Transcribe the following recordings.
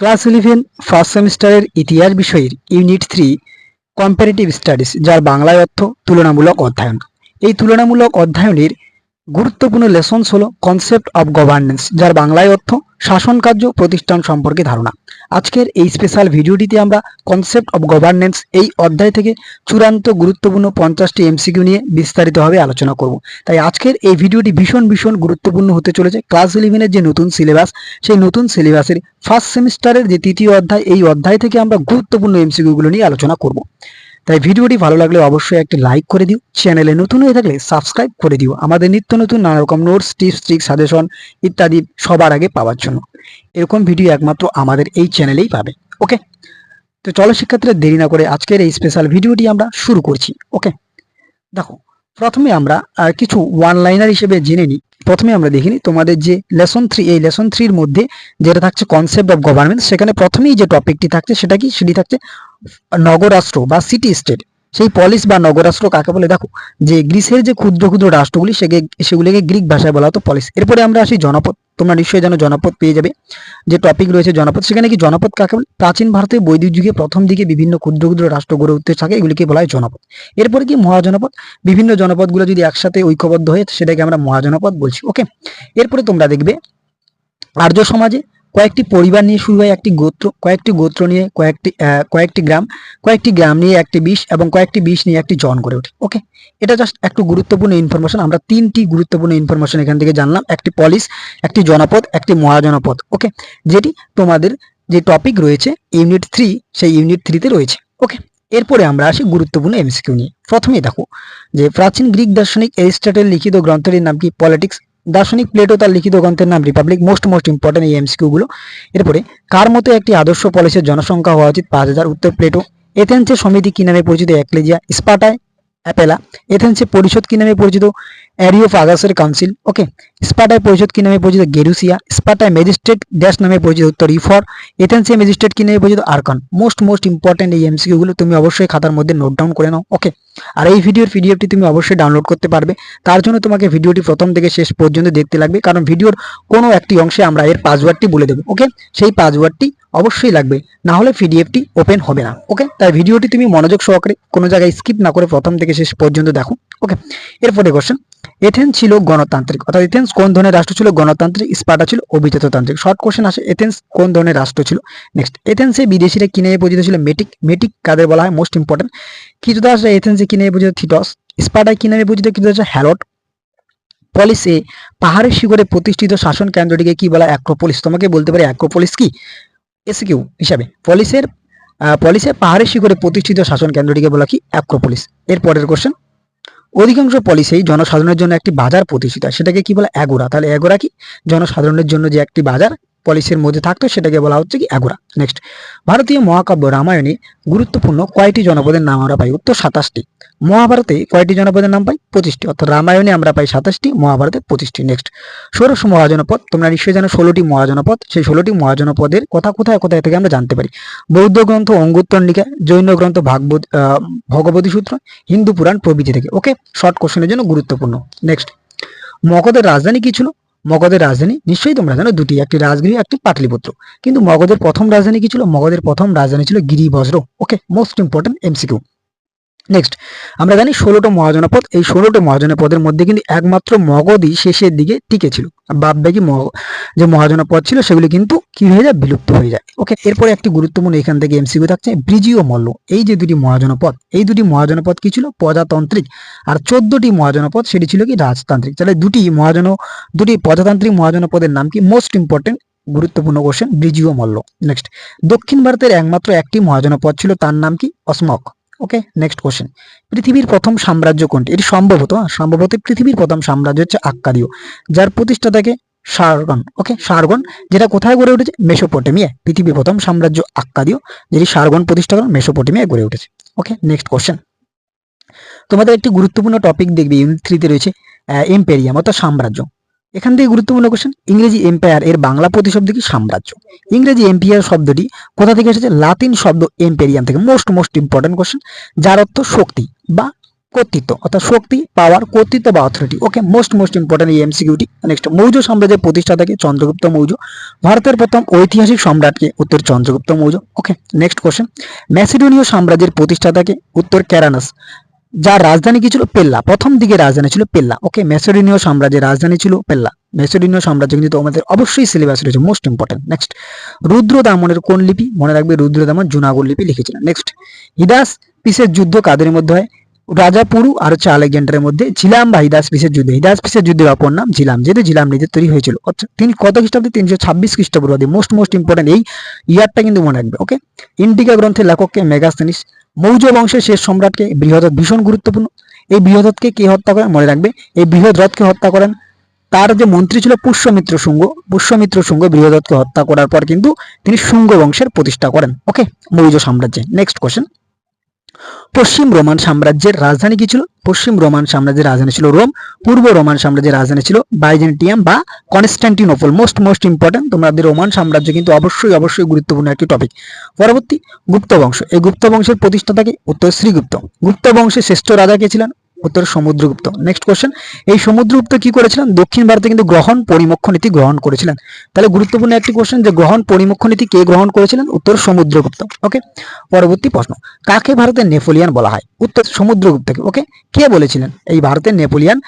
Class eleven first সেমিস্টারের ইতিহাস বিষয়ের ইউনিট থ্রি কম্পারেটিভ স্টাডিজ যার বাংলায় অর্থ তুলনামূলক অধ্যয়ন। এই তুলনামূলক অধ্যয়নের গুরুত্বপূর্ণ লেসন্স হলো কনসেপ্ট অফ গভর্নেন্স যার বাংলায় অর্থ শাসন কার্য প্রতিষ্ঠান সম্পর্কে ধারণা। আজকের এই স্পেশাল ভিডিওটিতে আমরা কনসেপ্ট অফ গভর্নেন্স এই অধ্যায় থেকে চূড়ান্ত গুরুত্বপূর্ণ পঞ্চাশটি এমসিকিউ নিয়ে বিস্তারিতভাবে আলোচনা করব। তাই আজকের এই ভিডিওটি ভীষণ ভীষণ গুরুত্বপূর্ণ হতে চলেছে। ক্লাস ইলেভেনের যে নতুন সিলেবাস সেই নতুন সিলেবাসের ফার্স্ট সেমিস্টারের যে তৃতীয় অধ্যায়, এই অধ্যায় থেকে আমরা গুরুত্বপূর্ণ এমসিকিউগুলো নিয়ে আলোচনা করব। তাই ভিডিওটি ভালো লাগলে অবশ্যই একটি লাইক করে দিও। চ্যানেলে নতুন হয়ে থাকলে সাবস্ক্রাইব করে দিও। আমাদের নিত্য নতুন নানা রকম নোটস টিপস ট্রিক সাজেশন ইত্যাদি সবার আগে পাওয়ার জন্য। এরকম ভিডিও একমাত্র আমাদের এই চ্যানেলেই পাবে। ওকে তো চলো শিক্ষার্থীরা দেরি না করে আজকের এই স্পেশাল ভিডিওটি আমরা শুরু করছি। ওকে দেখো প্রথমে আমরা কিছু ওয়ান লাইনার হিসেবে জেনে নিই। প্রথমে আমরা দেখিনি তোমাদের যে লেসন থ্রি এই লেসন থ্রির মধ্যে যেটা থাকছে কনসেপ্ট অফ গভর্নমেন্ট সেখানে প্রথমেই যে টপিকটি থাকছে সেটা কি? সেটি থাকছে নগরাষ্ট্র বা সিটি স্টেট সেই পলিস বা নগরাষ্ট্র কাকে বলে? দেখো, যে গ্রিসের যে ক্ষুদ্র ক্ষুদ্র রাষ্ট্রগুলি, সেগে সেগুলিকে গ্রিক ভাষায় বলা হতো পলিস এরপরে আমরা আসি জনপদ। তোমরা নিশ্চয়ই জানো জনপদ পেয়ে যাবে। যে টপিক রয়েছে জনপদ, সেখানে কি জনপদ কাকে বলে? প্রাচীন ভারতে বৈদিক যুগে প্রথম দিকে বিভিন্ন ক্ষুদ্র ক্ষুদ্র রাষ্ট্র গড়ে উঠতে থাকে, এগুলিকে বলা হয় জনপদ। এরপরে কি মহাজনপদ? বিভিন্ন জনপদগুলো যদি একসাথে ঐক্যবদ্ধ হয়ে, সেটাকে আমরা মহাজনপদ বলছি ওকে এরপরে তোমরা দেখবে আর্য সমাজে কয়েকটি পরিবার নিয়ে শুরু হয়, একটি গোত্র, কয়েকটি গোত্র নিয়ে কয়েকটি কয়েকটি গ্রাম কয়েকটি গ্রাম নিয়ে একটি বিষ এবং কয়েকটি বিষ নিয়ে একটি জন গড়ে ওঠে। ওকে এটা জাস্ট একটু গুরুত্বপূর্ণ ইনফরমেশন আমরা তিনটি গুরুত্বপূর্ণ ইনফরমেশন এখান থেকে জানলাম, একটি পলিস একটি জনপদ, একটি মহাজনপদ। ওকে যেটি তোমাদের যে টপিক রয়েছে ইউনিট থ্রি সেই ইউনিট থ্রিতে রয়েছে। ওকে এরপরে আমরা আসি গুরুত্বপূর্ণ এমসিকিউ নিয়ে। প্রথমেই দেখো যে প্রাচীন গ্রিক দার্শনিক এরিস্টটল লিখিত গ্রন্থটির নাম কি? পলিটিক্স দার্শনিক প্লেটো তার লিখিত গ্রন্থের নাম রিপাবলিক মোস্ট মোস্ট ইম্পর্টেন্ট এই এমসিকিউ গুলো। এরপরে, কার মতো একটি আদর্শ পলিসের জনসংখ্যা হওয়া উচিত? পাঁচ হাজার, উত্তর প্লেটো। এথেন্সের সমিতি কি নামে পরিচিত? একলেজিয়া, স্পাটায়, অ্যাপেলা। এথেন্সের পরিষদ কি নামে পরিচিত? অ্যারিওফাগাসের কাউন্সিল, ওকে? স্পাটায় পরিষদ কি নামে পরিচিত? গেরুসিয়া। স্পাটায় ম্যাজিস্ট্রেট ড্যাশ নামে পরিচিত উত্তর ইফর। এথেন্সের ম্যাজিস্ট্রেট কি নামে পরিচিত? আরকন। মোস্ট মোস্ট ইম্পর্টেন্ট এই এমসিকিউ গুলো তুমি অবশ্যই খাতার মধ্যে নোট ডাউন করে নাও, ওকে? আর এই ভিডিওর পিডিএফটি তুমি অবশ্যই ডাউনলোড করতে পারবে। তার জন্য তোমাকে ভিডিওটি প্রথম থেকে শেষ পর্যন্ত দেখতে লাগবে, কারণ ভিডিওর কোনো একটি অংশে আমরা এর পাসওয়ার্ডটি বলে দেবো, ওকে? সেই পাসওয়ার্ডটি অবশ্যই লাগবে, না হলে পিডিএফটি ওপেন হবে না, ওকে? তাই ভিডিওটি তুমি মনোযোগ সহকারে কোনো জায়গায় স্কিপ না করে প্রথম থেকে শেষ পর্যন্ত দেখো, ওকে? এরপরে কোশ্চেন এথেন্স ছিল গণতান্ত্রিক। অর্থাৎ এথেন্স কোন ধরনের রাষ্ট্র ছিল? গণতান্ত্রিক স্পার্টা ছিল অভিজাততান্ত্রিক। শর্ট কোশ্চেন আসে, এথেন্স কোন ধরনের রাষ্ট্র ছিল? নেক্সট এথেন্সে বিদেশিরা কিনে পরিচিত ছিল? মেটিক মেটিক কাদের বলা হয়? মোস্ট ইম্পর্টেন্ট কৃতদাসরা এথেন্সে কিনে পরিচিত? থিটস। স্পার্টায় কি নামে পরিচিত? কৃতদাস হ্যারট পলিসে পাহাড়ের শিখরে প্রতিষ্ঠিত শাসন কেন্দ্রটিকে কি বলা অ্যাক্রোপলিস তোমাকে বলতে পারি অ্যাক্রোপলিস কি? এসকিউ হিসাবে। পলিসের পলিসে পাহাড়ের শিখরে প্রতিষ্ঠিত শাসন কেন্দ্রটিকে বলা কি? অ্যাক্রোপলিস এর পরের কোশ্চেন অধিকাংশ পলিসি জনসাধারণের জন্য একটি বাজার প্রতিষ্ঠিত সেটাকে কি বলে? অ্যাগোরা তাহলে অ্যাগোরা কি? জনসাধারণের জন্য যে একটি বাজার পলিসির মধ্যে থাকতো, সেটাকে বলা হচ্ছে কি অ্যাগোরা নেক্সট ভারতীয় মহাকাব্য রামায়ণে গুরুত্বপূর্ণ কয়টি জনপদের নাম আমরা পাই? উত্তর সাতাশটি। মহাভারতে কয়টি জনপদের নাম পাই? পঁচিশটি। অর্থাৎ রামায়ণে আমরা পাই সাতাশটি, মহাভারতে পঁচিশটি। নেক্সট ষোড়শ মহাজনপদ। তোমরা নিশ্চয়ই জানো ষোলোটি মহাজনপদ। সেই ষোলোটি মহাজনপদের কথা কোথায় কোথায় থেকে আমরা জানতে পারি? বৌদ্ধ গ্রন্থ অঙ্গুত্তর নিকায় জৈন গ্রন্থ, ভাগবত ভগবতী সূত্র, হিন্দু পুরাণ প্রভৃতি থেকে। ওকে শর্ট কোশ্চেনের জন্য গুরুত্বপূর্ণ। নেক্সট মগধের রাজধানী কি ছিল? মগধের রাজধানী, নিশ্চয়ই তোমরা জানো দুটি, একটি রাজগিরি, একটি পাটলিপুত্র। কিন্তু মগধের প্রথম রাজধানী কি ছিল? মগধের প্রথম রাজধানী ছিল গিরিবজ্র। Okay most important MCQ next আমরা জানি ষোলোটা মহাজনপদ। এই ষোলোটা মহাজনপদের মধ্যে কিন্তু একমাত্র মগধই শেষের দিকে টিকে ছিল। মগ যে মহাজনপদ ছিল সেগুলি কিন্তু কি হয়ে যায়? বিলুপ্ত হয়ে যায়। ওকে এরপরে একটি গুরুত্বপূর্ণ এখান থেকে এমসিকিউ থাকছে ব্রিজি ও মল্ল। এই যে দুটি মহাজনপদ, এই দুটি মহাজনপদ কি ছিল? প্রজাতান্ত্রিক। আর চোদ্দটি মহাজনপদ সেটি ছিল কি? রাজতান্ত্রিক। তাহলে দুটি মহাজন, দুটি প্রজাতান্ত্রিক মহাজনপদের নাম কি? মোস্ট ইম্পর্টেন্ট গুরুত্বপূর্ণ কোশ্চেন ব্রিজি ও মল্ল। নেক্সট দক্ষিণ ভারতের একমাত্র একটি মহাজনপদ ছিল, তার নাম কি? অসমক। ওকে নেক্সট কোশ্চেন পৃথিবীর প্রথম সাম্রাজ্য কোনটি? এটি সম্ভবত সম্ভবত পৃথিবীর প্রথম সাম্রাজ্য হচ্ছে আক্কাদীয় যার প্রতিষ্ঠাতাকে সারগন ওকে সারগন যেটা কোথায় গড়ে উঠেছে? মেসোপটেমিয়া, পৃথিবীর প্রথম সাম্রাজ্য আক্কাদীয় যেটি সারগন প্রতিষ্ঠা করেন মেসোপটেমিয়ায় গড়ে উঠেছে ওকে নেক্সট কোশ্চেন তোমাদের একটি গুরুত্বপূর্ণ টপিক দেখবে, ইউনিট থ্রিতে রয়েছে এম্পেরিয়াম অর্থাৎ সাম্রাজ্য। এখান থেকে গুরুত্বপূর্ণ কোশ্চেন ইংরেজি এম্পায়ার এর বাংলা প্রতিশব্দ কি সাম্রাজ্য? ইংরেজি এম্পিয়ার শব্দটি কোথা থেকে এসেছে? লাতিন শব্দ এম্পেরিয়াম থেকে। মোস্ট মোস্ট ইম্পর্টেন্ট কোশ্চেন যার অর্থ শক্তি বা কর্তৃত্ব। অর্থাৎ শক্তি পাওয়ার কর্তৃত্ব বা authority okay most most important এই এমসিকিউটি নেক্সট মৌর্য সাম্রাজ্যের প্রতিষ্ঠাতাকে চন্দ্রগুপ্ত মৌর্য। ভারতের প্রথম ঐতিহাসিক সম্রাটকে উত্তর Chandragupta Maurya. Okay next question ম্যাসিডোনীয় সাম্রাজ্যের প্রতিষ্ঠাতাকে উত্তর ক্যারানাস। যার রাজধানী কি ছিল? পেল্লা। প্রথম দিকে রাজধানী ছিল পেল্লা। ওকে ম্যাসিডোনীয় সাম্রাজ্যের রাজধানী ছিল পেল্লা। ম্যাসিডোনীয় সাম্রাজ্য কিন্তু আমাদের অবশ্যই সিলেবাস রয়েছে মোস্ট ইম্পর্টেন্ট নেক্সট রুদ্র দামনের কোন লিপি? মনে রাখবে রুদ্র দামন জুনাগড় লিপি লিখেছিলেন। নেক্সট হিদাস পিসের যুদ্ধ কাদের মধ্যে হয়? রাজাপুরু আর হচ্ছে আলেকজান্ডারের মধ্যে। ঝিলাম বা হিদাস পিসের যুদ্ধ। হিদাস পিসের যুদ্ধের অপর নাম ঝিলাম, যেহেতু ঝিলাম নিজে তৈরি হয়েছিল। তিনি কত খ্রিস্টাব্দে? তিনশো ছাব্বিশ খ্রিস্টপূর্বাব্দে মোস্ট মোস্ট ইম্পর্টেন্ট এই ইয়ারটা কিন্তু মনে রাখবে। ওকে ইন্ডিকা গ্রন্থের লেখককে মেগাস্তেনিস। মৌর্য বংশের শেষ সম্রাটকে বৃহদত ভীষণ গুরুত্বপূর্ণ। এই বৃহদতকে কে হত্যা করেন মনে রাখবে? এই বৃহদরথকে হত্যা করেন। তার যে মন্ত্রী ছিল পুষ্যমিত্র শুঙ্গ। পুষ্যমিত্র শুঙ্গ বৃহদত্তকে হত্যা করার পর কিন্তু তিনি শুঙ্গ বংশের প্রতিষ্ঠা করেন। ওকে মৌর্য সাম্রাজ্যে। নেক্সট কোশ্চেন পশ্চিম রোমান সাম্রাজ্যের রাজধানী কি ছিল? পশ্চিম রোমান সাম্রাজ্যের রাজধানী ছিল রোম, পূর্ব রোমান সাম্রাজ্যের রাজধানী ছিল বাইজেন্টিয়াম বা কনস্ট্যান্টিনোপল মোস্ট মোস্ট ইম্পর্টেন্ট তোমাদের রোমান সাম্রাজ্য কিন্তু অবশ্যই অবশ্যই গুরুত্বপূর্ণ একটি টপিক পরবর্তী গুপ্ত বংশ। এই গুপ্ত বংশের প্রতিষ্ঠাতাকে উত্তর শ্রীগুপ্ত। গুপ্ত বংশের শ্রেষ্ঠ রাজা কে ছিলেন? উত্তর সমুদ্রগুপ্ত। নেক্সট কোশ্চেন এই সমুদ্রগুপ্ত কি করেছিলেন? দক্ষিণ ভারতে কিন্তু গ্রহণ পরিমক্ষ নীতি গ্রহণ করেছিলেন। তাহলে গুরুত্বপূর্ণ একটি কোশ্চেন যে গ্রহণ পরিমক্ষ নীতি কে গ্রহণ করেছিলেন? উত্তর সমুদ্রগুপ্ত ওকে পরবর্তী প্রশ্ন, কাকে ভারতের নেপোলিয়ান বলা হয়? উত্তর সমুদ্রগুপ্তকে ওকে কে বলেছিলেন? এই ভারতের নেপোলিয়ান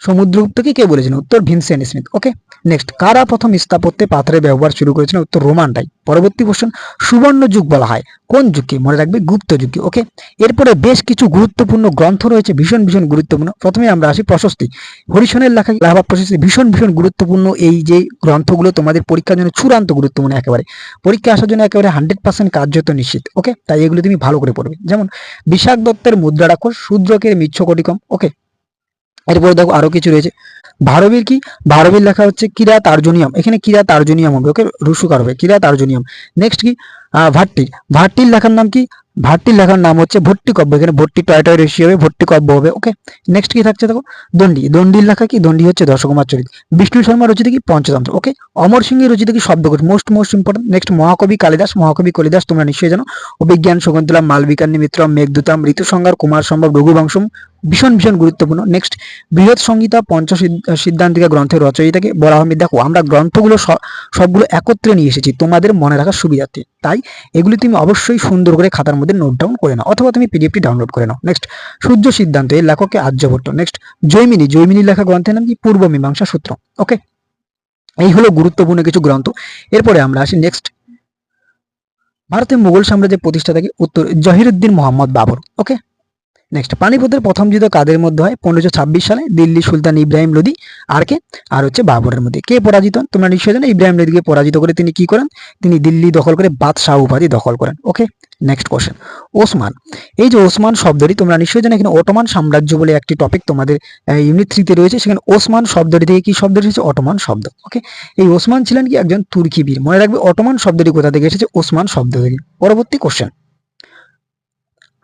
সমুদ্রগুপ্তকে কে বলেছিলেন উত্তর ভিনসেন্ট স্মিথ। ওকে নেক্সট কারা প্রথম স্থাপত্যে পাথরের ব্যবহার শুরু করেছিলেন উত্তর রোমানটাই পরবর্তী কোশ্চেন সুবর্ণ যুগ বলা হয়। কোন যুগকে? মনে রাখবে গুপ্ত যুগকে। ওকে এরপরে বেশ কিছু গুরুত্বপূর্ণ গ্রন্থ রয়েছে, ভীষণ ভীষণ গুরুত্বপূর্ণ। প্রথমে আমরা আসি প্রশস্তি। হরিশনের লেখা লাভা প্রশস্তি, ভীষণ ভীষণ গুরুত্বপূর্ণ এই যে গ্রন্থগুলো তোমাদের পরীক্ষার জন্য চূড়ান্ত গুরুত্বপূর্ণ একেবারে। পরীক্ষা আসার জন্য একেবারে হান্ড্রেড পার্সেন্ট কার্যত নিশ্চিত। ওকে তাই এগুলো তুমি ভালো করে পড়বে। যেমন বিশাখ দত্তের মুদ্রা রাক্ষস, শূদ্রকের মিচ্ছকটিকম ওকে এরপরে দেখো আরও কিছু রয়েছে। ভারবীর কি? ভারবীর লেখা হচ্ছে কিরাত আর্জনিয়াম এখানে কিরাত আর্জনিয়াম হবে, ওকে? রুসুকার হবে কিরাত আর্জনিয়াম নেক্সট কি? ভাট্টির ভাট্টির লেখার নাম কি? ভাট্টির লেখার নাম হচ্ছে ভট্টিকব্য। এখানে ভট্টি টয় টয় রেশি হবে, ভট্টিকব্য হবে, ওকে? নেক্সট কি থাকছে দেখো? দণ্ডি। দণ্ডির লেখা কি? দণ্ডি হচ্ছে দশকুমার চরিত। বিষ্ণু শর্মা রচিত কি? পঞ্চতন্ত্র, ওকে? অমর সিংহের রচিত কি? শব্দকোষ। মোস্ট মোস্ট ইম্পর্টেন্ট নেক্সট মহাকবি কালিদাস। মহাকবি কালিদাস, তোমরা নিশ্চয়ই জানো। অভিজ্ঞান শকুন্তলা মালবিকান্নি মিত্র মেঘদূতাম, ঋতুসংহার, কুমার সম্ভব, রঘুবংশম ভীষণ ভীষণ গুরুত্বপূর্ণ। নেক্সট বৃহৎ সংহিতা পঞ্চ সিদ্ধ- সিদ্ধান্তিকা গ্রন্থের রচয়িতাকে বলা হবে দেখো আমরা গ্রন্থগুলো সবগুলো একত্রে নিয়ে এসেছি, তোমাদের মনে রাখার সুবিধার্থে। তাই এগুলি তুমি অবশ্যই সুন্দর করে খাতার মধ্যে নোট ডাউন করে নাও, অথবা তুমি পিডিএফটি ডাউনলোড করে নাও। নেক্সট সূর্য সিদ্ধান্ত, এর লেখকে আর্যভট্ট। নেক্সট জৈমিনী জৈমিনী লেখা গ্রন্থের নাম কি? পূর্ব মীমাংসা সূত্র। ওকে এই হলো গুরুত্বপূর্ণ কিছু গ্রন্থ। এরপরে আমরা আসি নেক্সট ভারতের মুঘল সাম্রাজ্যের প্রতিষ্ঠাতাকে উত্তর, জহিরুদ্দিন মোহাম্মদ বাবর। ওকে নেক্সট পানিপথের প্রথম যুদ্ধ কাদের মধ্যে হয়? পনেরোশো ছাব্বিশ সালে দিল্লি সুলতান ইব্রাহিম লোদি আর কে? আর হচ্ছে বাবরের মধ্যে। কে পরাজিত? হন তোমরা নিশ্চয় জানো, ইব্রাহিম লোদিকে পরাজিত করে তিনি কি করেন? তিনি দিল্লি দখল করে বাদশাহ উপাধি দখল করেন। Okay next question Osman. এই যে ওসমান শব্দটি, তোমরা নিশ্চয়ই জানো, এখানে অটোমান সাম্রাজ্য বলে একটি টপিক তোমাদের ইউনিট থ্রিতে রয়েছে। সেখানে ওসমান শব্দটি থেকে কি শব্দ এসেছে? অটোমান শব্দ। ওকে এই ওসমান ছিলেন কি একজন তুর্কি বীর। মনে রাখবে, অটোমান শব্দটি কোথা থেকে এসেছে? ওসমান শব্দ থেকে। পরবর্তী কোশ্চেন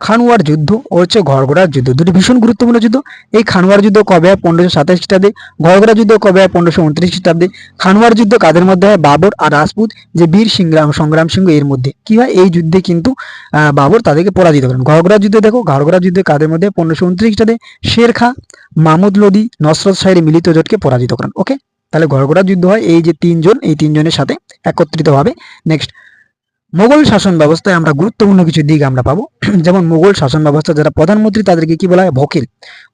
খানুয়ার যুদ্ধ ও হচ্ছে ঘরগড়ার যুদ্ধ। দুটি ভীষণ গুরুত্বপূর্ণ যুদ্ধ। এই খানুয়ার যুদ্ধ কবে হয়? পনেরোশো সাতাশ খ্রিস্টাব্দে। ঘরগড়া যুদ্ধ কবে হয়? পনেরোশো উনত্রিশ খ্রিস্টাব্দে। খানুয়ার যুদ্ধ কাদের মধ্যে হয়? বাবর আর রাজপুত, যে বীর সংগ্রাম সংগ্রাম সিংহ, এর মধ্যে। কি হয়? এই যুদ্ধে কিন্তু বাবর তাদেরকে পরাজিত করেন। ঘরগড়া যুদ্ধে দেখো ঘরগড়া যুদ্ধে কাদের মধ্যে পনেরোশো উনত্রিশ খ্রিস্টাব্দে শের খা মাহমুদ লোদি, নসরত শাহের মিলিত জোটকে পরাজিত করেন। ওকে তাহলে ঘরগড়া যুদ্ধ হয় এই যে তিনজন, এই তিনজনের সাথে একত্রিত ভাবে নেক্সট মোগল শাসন ব্যবস্থায় আমরা গুরুত্বপূর্ণ কিছু দিক আমরা পাবো। যেমন মোগল শাসন ব্যবস্থা যারা প্রধানমন্ত্রী তাদেরকে কি বলা হয়? ভকিল।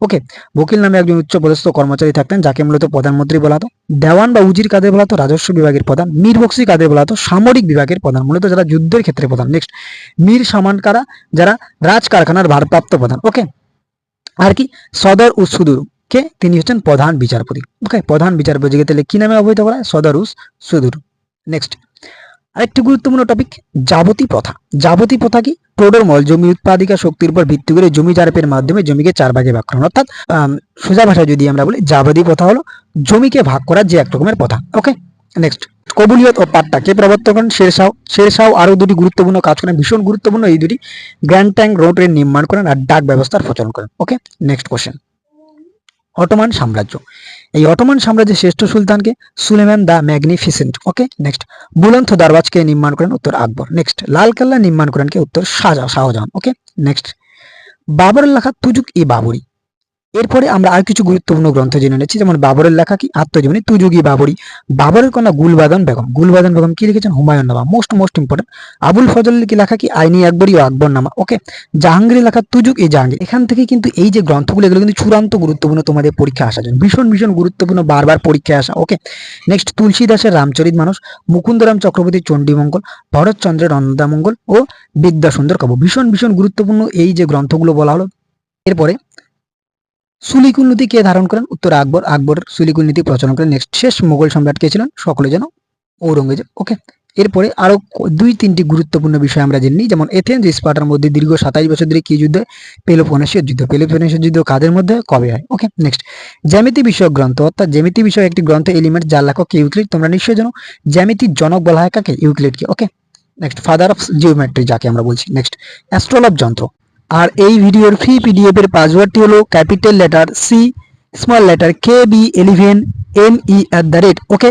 ওকে, ভকিল নামে একজন উচ্চ পদস্থ কর্মচারী থাকতেন, যাকে মূলত প্রধানমন্ত্রী বলা হতো। দেওয়ান বা উজির কাদের বলা হতো? রাজস্ব বিভাগের প্রধান। মীর বক্সি কাদের বলা হতো? সামরিক বিভাগের প্রধান, মূলত যারা যুদ্ধের ক্ষেত্রে প্রধান। নেক্সট মীর সামান কারা? যারা রাজ কারখানার ভারপ্রাপ্ত প্রধান। ওকে, আর কি? সদর ও সুদূর। কে? তিনি হচ্ছেন প্রধান বিচারপতি। ওকে, প্রধান বিচারপতিকে তাহলে কি নামে অবহিত করা হয়? সদর ও সুদূর। নেক্সট আরেকটি গুরুত্বপূর্ণ টপিক যাবতী প্রথা। যাবতী প্রথা কি? টোডরমল জমি উৎপাদিকা শক্তির উপর ভিত্তি করে জমি জারপের মাধ্যমে জমিকে চার ভাগে ভাগ করানো অর্থাৎ সোজা ভাষায় যদি আমরা বলি যাবতী প্রথা হলো জমিকে ভাগ করার যে এক রকমের প্রথা। ওকে নেক্সট কবুলিয়ত ও পাট্টা কে প্রবর্তন করেন? শেরশাহ। শেরশাহ আরও দুটি গুরুত্বপূর্ণ কাজ করেন। ভীষণ গুরুত্বপূর্ণ এই দুটি। গ্র্যান্ড ট্যাঙ্ক রোডের নির্মাণ করেন আর ডাক ব্যবস্থার প্রচলন করেন। ওকে নেক্সট কোশ্চেন অটোমান সাম্রাজ্য। এই অটোমান সাম্রাজ্যের শ্রেষ্ঠ সুলতানকে Suleiman the Magnificent. Okay next বুলন্থ দারবাজকে নির্মাণ করেন উত্তর আকবর। নেক্সট লাল কেল্লা নির্মাণ করেন কে উত্তর শাহজাহান। ওকে নেক্সট বাবরের লেখা তুজুক ই বাবরি। এরপরে আমরা আর কিছু গুরুত্বপূর্ণ গ্রন্থ জেনে নিচ্ছি, যেমন বাবরের লেখা কি? আত্মজীবনী, তুজুগি বাবরি। বাবরের কন্যা গুলবাদন বেগম। গুলবাদন বেগম কি লিখেছেন? Humayun nama most most important Abul ফজলের কি লেখা কি? আইনি আকবরী ও আকবর নামা ওকে জাহাঙ্গীর লেখা তুজুক এই জাহাঙ্গীর। এখান থেকে কিন্তু এই যে গ্রন্থগুলো, এগুলো কিন্তু চূড়ান্ত গুরুত্বপূর্ণ তোমাদের পরীক্ষা আসার জন্য। ভীষণ ভীষণ গুরুত্বপূর্ণ বারবার পরীক্ষায় আসা। ওকে নেক্সট তুলসী দাসের রামচরিত মানুষ, মুকুন্দরাম চক্রবর্তী চণ্ডীমঙ্গল, ভরতচন্দ্রের অন্নদামঙ্গল ও বিদ্যাসুন্দর কাব্য ভীষণ ভীষণ গুরুত্বপূর্ণ এই যে গ্রন্থগুলো বলা হলো। এরপরে সুলিকুল নীতি কে ধারণ করেন? উত্তর আকবর। আকবর সুলিকুল নীতি প্রচলন করেন। নেক্সট, শেষ মোগল সম্রাট কে ছিলেন? সকলে যেন ঔরঙ্গজেব। ওকে এরপরে আরও দুই তিনটি গুরুত্বপূর্ণ বিষয় আমরা জেনে নিই। যেমন এথেন্স স্পার্টার মধ্যে দীর্ঘ সাতাইশ বছর ধরে কি যুদ্ধ? পেলোপনেশীয় যুদ্ধ। পেলোপনেশীয় যুদ্ধ কাদের মধ্যে? কবে হয়? ওকে নেক্সট জ্যামিতি বিষয়ক গ্রন্থ। অর্থাৎ জ্যামিতি বিষয় একটি গ্রন্থ, এলিমেন্ট, যার লেখক ইউক্লিড। তোমরা নিশ্চয়ই জানো জ্যামিতির জনক বলা হয় কাকে? ইউক্লিডকে okay next father of geometry যাকে আমরা বলছি। নেক্সট অ্যাস্ট্রোলব যন্ত্র। আর এই ভিডিওর ফ্রি পিডিএফ এর পাসওয়ার্ডটি হলো capital letter C small letter K B eleven M E at the rate okay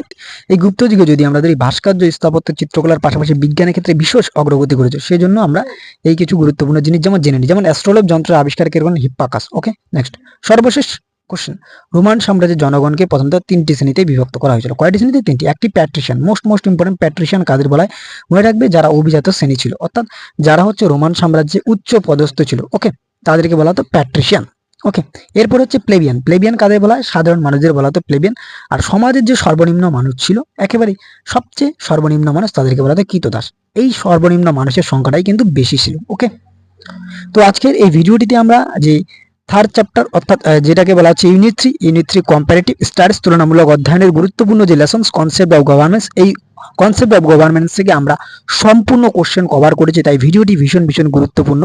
এই গুপ্ত যুগে যদি আমাদের এই ভাস্কর্য, স্থাপত্য, চিত্রকলার পাশাপাশি বিজ্ঞানের ক্ষেত্রে বিশেষ অগ্রগতি করেছে সেই জন্য আমরা এই কিছু গুরুত্বপূর্ণ জিনিস যেমন জেনে নিই, যেমন অ্যাস্ট্রোলব যন্ত্রের আবিষ্কার করবেন হিপ্পাকাস ওকে নেক্সট সর্বশেষ কোশ্চেন রোমান সাম্রাজ্যের জনগণকে প্রথমত তিনটি শ্রেণীতে বিভক্ত করা হয়েছিল। কয়টি শ্রেণীতে? তিনটি। একটি patrician most most important patrician কাদের বলা হয় মনে রাখবে যারা অভিজাত শ্রেণি ছিল। অর্থাৎ যারা হচ্ছে রোমান সাম্রাজ্যে উচ্চ পদস্থ ছিল। ওকে তাদেরকে বলা হতো প্যাট্রিশিয়ান ওকে এরপর হচ্ছে প্লেবিয়ান প্লেবিয়ান কাদের বলা হয় সাধারণ মানুষদের বলা হতো প্লেবিয়ান আর সমাজের যে সর্বনিম্ন মানুষ ছিল একেবারে সবচেয়ে সর্বনিম্ন মানুষ তাদেরকে বলা হতো কীতদাস এই সর্বনিম্ন মানুষের সংখ্যাটাই কিন্তু বেশি ছিল। ওকে তো আজকের এই ভিডিওটিতে আমরা যে থার্ড চ্যাপ্টার অর্থাৎ যেটাকে বলা হচ্ছে unit three unit three comparative studies তুলনামূলক অধ্যয়নের গুরুত্বপূর্ণ যে লেসন্স কনসেপ্ট অফ গভর্নেন্স এই কনসেপ্ট অফ গভর্নেন্স থেকে আমরা সম্পূর্ণ কোশ্চেন কভার করেছি, তাই ভিডিওটি ভীষণ ভীষণ গুরুত্বপূর্ণ।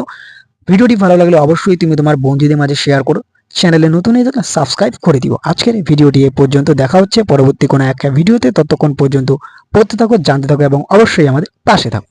ভিডিওটি ভালো লাগলে অবশ্যই তুমি তোমার বন্ধুদের মাঝে শেয়ার করো। চ্যানেলে নতুন থাকলে সাবস্ক্রাইব করে দিও। আজকের এই ভিডিওটি এ পর্যন্ত দেখা হচ্ছে। পরবর্তী কোনো একটা ভিডিওতে ততক্ষণ পর্যন্ত পড়তে থাকো, জানতে থাকো এবং অবশ্যই আমাদের পাশে থাকো।